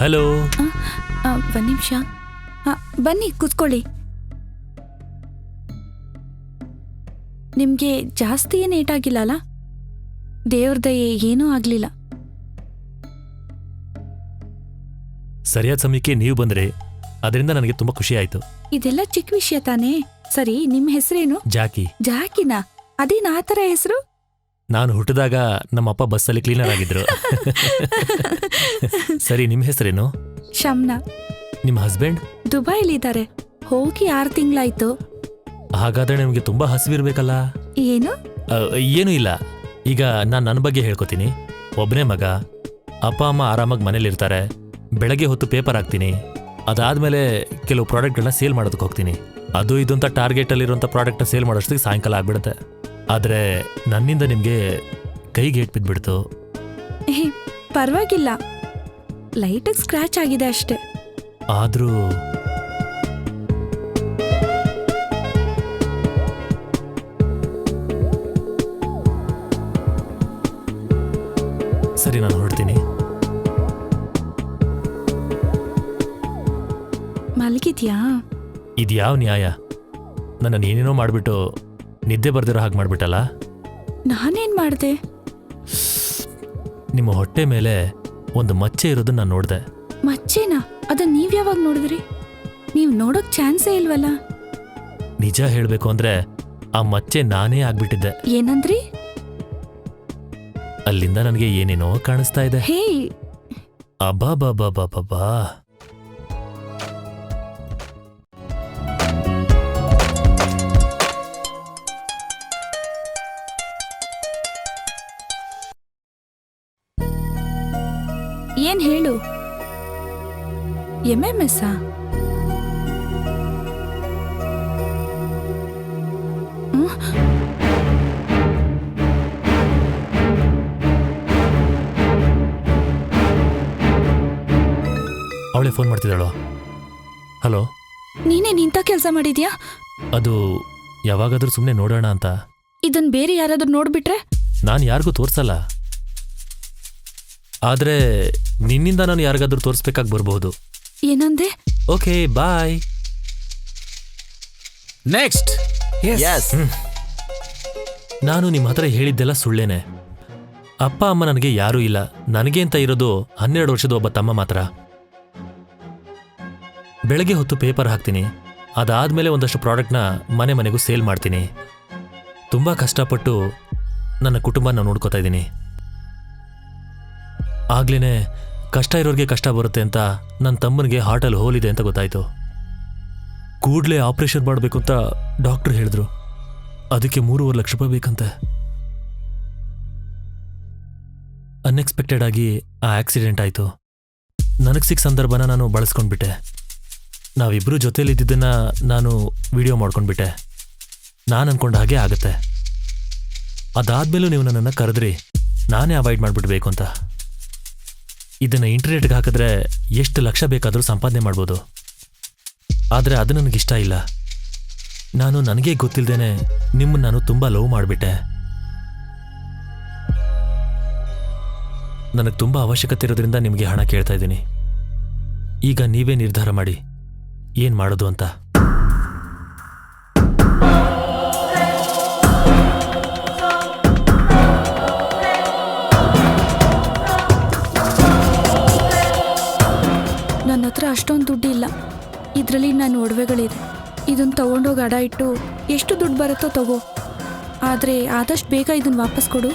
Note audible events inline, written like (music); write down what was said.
Hello. ಆ, ಒಂದ್ ನಿಮಿಷ. ಬನ್ನಿ ಕೂತ್ಕೊಳ್ಳಿ. ನಿಮ್ಗೆ ಜಾಸ್ತಿ ಏನು ಏಟಾಗಿಲ್ಲ ಅಲ್ಲ? ದೇವ್ರ ದಯೆ ಏನೂ ಆಗ್ಲಿಲ್ಲ. ಸರಿಯಾದ ಸಮಯಕ್ಕೆ ನೀವು ಬಂದ್ರೆ ಅದರಿಂದ ನನಗೆ ತುಂಬಾ ಖುಷಿ ಆಯ್ತು. ಇದೆಲ್ಲ ಚಿಕ್ಕ ವಿಷಯ ತಾನೇ? ಸರಿ ನಿಮ್ಮ ಹೆಸರೇನು? ಜಾಕಿ. ಜಾಕಿನಾ? ಅದೇನ್ ಆ ಥರ ಹೆಸರು? ನಾನು ಹುಟ್ಟಿದಾಗ ನಮ್ಮಪ್ಪ ಬಸ್ಸಲ್ಲಿ ಕ್ಲೀನರ್ ಆಗಿದ್ರು. (laughs) ಸರಿ ನಿಮ್ಮ ಹೆಸರೇನು? ಶಮ್ನಾ. ನಿಮ್ಮ ಹಸ್ಬೆಂಡ್ ದುಬೈಲಿದ್ದಾರೆ ಹೋಗಿ ಆರು ತಿಂಗಳಾಯ್ತು. ಹಾಗಾದ್ರೆ ನಿಮಗೆ ತುಂಬಾ ಹಸಿವಿರ್ಬೇಕಲ್ಲ? ಏನು? ಏನು ಏನೂ ಇಲ್ಲ. ಈಗ ನಾನು ನನ್ನ ಬಗ್ಗೆ ಹೇಳ್ಕೊತೀನಿ. ಒಬ್ಬನೇ ಮಗ ಅಪ್ಪ ಅಮ್ಮ ಆರಾಮಾಗಿ ಮನೇಲಿರ್ತಾರೆ. ಬೆಳಗ್ಗೆ ಹೊತ್ತು ಪೇಪರ್ ಹಾಕ್ತೀನಿ. ಅದಾದ್ಮೇಲೆ ಕೆಲವು ಪ್ರಾಡಕ್ಟ್ಗಳನ್ನ ಸೇಲ್ ಮಾಡೋದಕ್ಕೆ ಹೋಗ್ತೀನಿ. ಅದು ಇದು ಅಂತ ಟಾರ್ಗೆಟಲ್ಲಿರುವಂಥ ಪ್ರಾಡಕ್ಟ್ನ ಸೇಲ್ ಮಾಡೋಷ್ಟಕ್ಕೆ ಸಾಯಂಕಾಲ ಆಗ್ಬಿಡುತ್ತೆ. ಆದರೆ ನನ್ನಿಂದ ನಿಮಗೆ ಕೈಗೆ ಏಟ್ ಬಿದ್ದುಬಿಡ್ತು ಹೇ ಪರವಾಗಿಲ್ಲ. ಲೈಟಾಗಿ ಸ್ಕ್ರ್ಯಾಚ್ ಆಗಿದೆ ಅಷ್ಟೇ. ಆದರೂ ಸರಿ ನಾನು ಹೊರಡ್ತೀನಿ. ಮಲಗಿದ್ಯಾ? ಇದ್ಯಾವ ನ್ಯಾಯ? ನನ್ನನ್ನು ಏನೇನೋ ಮಾಡಿಬಿಟ್ಟು ನಿದ್ದೆ ಬರ್ದಿರೋ ಹಾಗೆ ಮಾಡ್ಬಿಟ್ಟಲ್ಲ? ನಾನೇನ್ ಮಾಡ್ದೆ? ನಿಮ್ಮ ಹೊಟ್ಟೆ ಮೇಲೆ ಒಂದು ಮಚ್ಚೆ ಇರೋದನ್ನ ನಾನು ನೋಡಿದೆ. ಮಚ್ಚೇನಾ? ಅದನ್ನ ನೀವ್ ಯಾವಾಗ ನೋಡಿದ್ರಿ? ನೀವ್ ನೋಡೋಕ್ ಚಾನ್ಸೇ ಇಲ್ವಲ್ಲ? ನಿಜ ಹೇಳಬೇಕು ಅಂದ್ರೆ ಆ ಮಚ್ಚೆ ನಾನೇ ಆಗ್ಬಿಟ್ಟಿದ್ದೆ. ಏನಂದ್ರಿ? ಅಲ್ಲಿಂದ ನನಗೆ ಏನೇನೋ ಕಾಣಿಸ್ತಾ ಇದೆ. ಹೇ ಅಬ್ಬಾ ಬಾ ಬಾ ಏನ್ ಹೇಳು? ಎಂ ಎಂ ಎಸ್ ಅವಳೇ ಫೋನ್ ಮಾಡ್ತಿದ್ದಾಳು? ಹಲೋ? ನೀನೇ ನಿಂತ ಕೆಲಸ ಮಾಡಿದ್ಯಾ? ಅದು ಯಾವಾಗಾದ್ರೂ ಸುಮ್ಮನೆ ನೋಡೋಣ ಅಂತ. ಇದನ್ ಬೇರೆ ಯಾರಾದ್ರೂ ನೋಡ್ಬಿಟ್ರೆ? ನಾನು ಯಾರಿಗೂ ತೋರಿಸಲ್ಲ. ಆದರೆ ನಿನ್ನಿಂದ ನಾನು ಯಾರಿಗಾದ್ರೂ ತೋರಿಸ್ಬೇಕಾಗಿ ಬರಬಹುದು. ಏನಂದೆ? Okay bye. ನೆಕ್ಸ್ಟ್. ಎಸ್ ನಾನು ನಿಮ್ಮ ಹತ್ರ ಹೇಳಿದ್ದೆಲ್ಲ ಸುಳ್ಳೇನೆ. ಅಪ್ಪ ಅಮ್ಮ ನನಗೆ ಯಾರೂ ಇಲ್ಲ. ನನಗೆ ಅಂತ ಇರೋದು ಹನ್ನೆರಡು ವರ್ಷದ ಒಬ್ಬ ತಮ್ಮ ಮಾತ್ರ. ಬೆಳಗ್ಗೆ ಹೊತ್ತು ಪೇಪರ್ ಹಾಕ್ತೀನಿ. ಅದಾದ್ಮೇಲೆ ಒಂದಷ್ಟು ಪ್ರಾಡಕ್ಟ್ನ ಮನೆ ಮನೆಗೂ ಸೇಲ್ ಮಾಡ್ತೀನಿ. ತುಂಬ ಕಷ್ಟಪಟ್ಟು ನನ್ನ ಕುಟುಂಬನ ನೋಡ್ಕೋತಾ ಇದ್ದೀನಿ. ಆಗ್ಲೇ ಕಷ್ಟ ಇರೋರಿಗೆ ಕಷ್ಟ ಬರುತ್ತೆ ಅಂತ ನನ್ನ ತಮ್ಮನಿಗೆ ಹಾರ್ಟಲ್ಲಿ ಹೋಲಿದೆ ಅಂತ ಗೊತ್ತಾಯಿತು. ಕೂಡಲೇ ಆಪರೇಷನ್ ಮಾಡಬೇಕು ಅಂತ ಡಾಕ್ಟರ್ ಹೇಳಿದ್ರು. ಅದಕ್ಕೆ ಮೂರುವರೆ ಲಕ್ಷ ರೂಪಾಯಿ ಬೇಕಂತೆ. ಅನ್ಎಕ್ಸ್ಪೆಕ್ಟೆಡ್ ಆಗಿ ಆ ಆಕ್ಸಿಡೆಂಟ್ ಆಯಿತು. ನನಗೆ ಸಿಕ್ಕ ಸಂದರ್ಭನ ನಾನು ಬಳಸ್ಕೊಂಡ್ಬಿಟ್ಟೆ. ನಾವಿಬ್ಬರು ಜೊತೆಯಲ್ಲಿದ್ದನ್ನು ನಾನು ವಿಡಿಯೋ ಮಾಡ್ಕೊಂಡ್ಬಿಟ್ಟೆ. ನಾನು ಅಂದ್ಕೊಂಡ ಹಾಗೆ ಆಗುತ್ತೆ. ಅದಾದ್ಮೇಲೂ ನೀವು ನನ್ನನ್ನು ಕರೆದ್ರಿ. ನಾನೇ ಅವಾಯ್ಡ್ ಮಾಡಿಬಿಡ್ಬೇಕು ಅಂತ. ಇದನ್ನು ಇಂಟರ್ನೆಟ್ಗೆ ಹಾಕಿದ್ರೆ ಎಷ್ಟು ಲಕ್ಷ ಬೇಕಾದರೂ ಸಂಪಾದನೆ ಮಾಡ್ಬೋದು. ಆದರೆ ಅದು ನನಗಿಷ್ಟ ಇಲ್ಲ. ನಾನು ನನಗೆ ಗೊತ್ತಿಲ್ಲದೇನೆ ನಿಮ್ಮನ್ನು ನಾನು ತುಂಬ ಲವ್ ಮಾಡಿಬಿಟ್ಟೆ. ನನಗೆ ತುಂಬ ಅವಶ್ಯಕತೆ ಇರೋದ್ರಿಂದ ನಿಮಗೆ ಹಣ ಕೇಳ್ತಾ ಇದ್ದೀನಿ. ಈಗ ನೀವೇ ನಿರ್ಧಾರ ಮಾಡಿ. ಏನು ಮಾಡೋದು ಅಂತ? ಅಷ್ಟೊಂದು ದುಡ್ಡು ಇಲ್ಲ ಇದರಲ್ಲಿ ನನ್ನ ಒಡವೆಗಳಿದೆ ಇದನ್ನು ತಗೊಂಡೋಗಿ ಅಡ ಇಟ್ಟು ಎಷ್ಟು ದುಡ್ಡು ಬರುತ್ತೋ ತಗೋ. ಆದರೆ ಆದಷ್ಟು ಬೇಗ ಇದನ್ನು ವಾಪಸ್ ಕೊಡು.